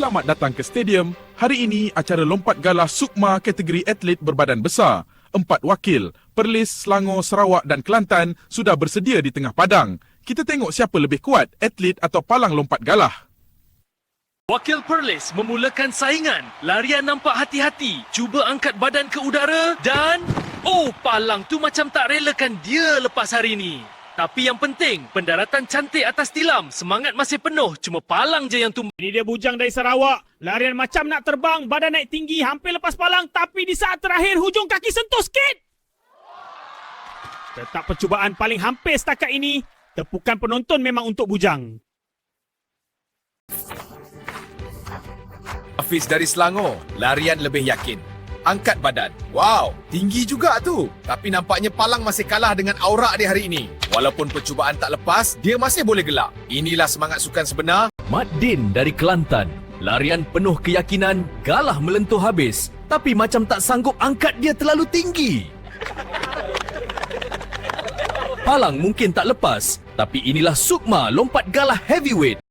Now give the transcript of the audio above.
Selamat datang ke stadium. Hari ini acara lompat galah Sukma kategori atlet berbadan besar. Empat wakil, Perlis, Selangor, Sarawak dan Kelantan sudah bersedia di tengah padang. Kita tengok siapa lebih kuat, atlet atau palang lompat galah. Wakil Perlis memulakan saingan. Larian nampak hati-hati. Cuba angkat badan ke udara dan... Oh, palang tu macam tak relakan dia lepas hari ini. Tapi yang penting, pendaratan cantik atas tilam. Semangat masih penuh. Cuma palang je yang tumbang. Ini dia bujang dari Sarawak. Larian macam nak terbang, badan naik tinggi, hampir lepas palang. Tapi di saat terakhir, hujung kaki sentuh sikit. Tetap percubaan paling hampir setakat ini. Tepukan penonton memang untuk bujang. Hafiz dari Selangor, larian lebih yakin. Angkat badan. Wow, tinggi juga tu. Tapi nampaknya Palang masih kalah dengan aura dia hari ini. Walaupun percubaan tak lepas, dia masih boleh gelak. Inilah semangat sukan sebenar. Mat Din dari Kelantan. Larian penuh keyakinan, galah melentuh habis. Tapi macam tak sanggup angkat dia terlalu tinggi. Palang mungkin tak lepas, tapi inilah Sukma lompat galah heavyweight.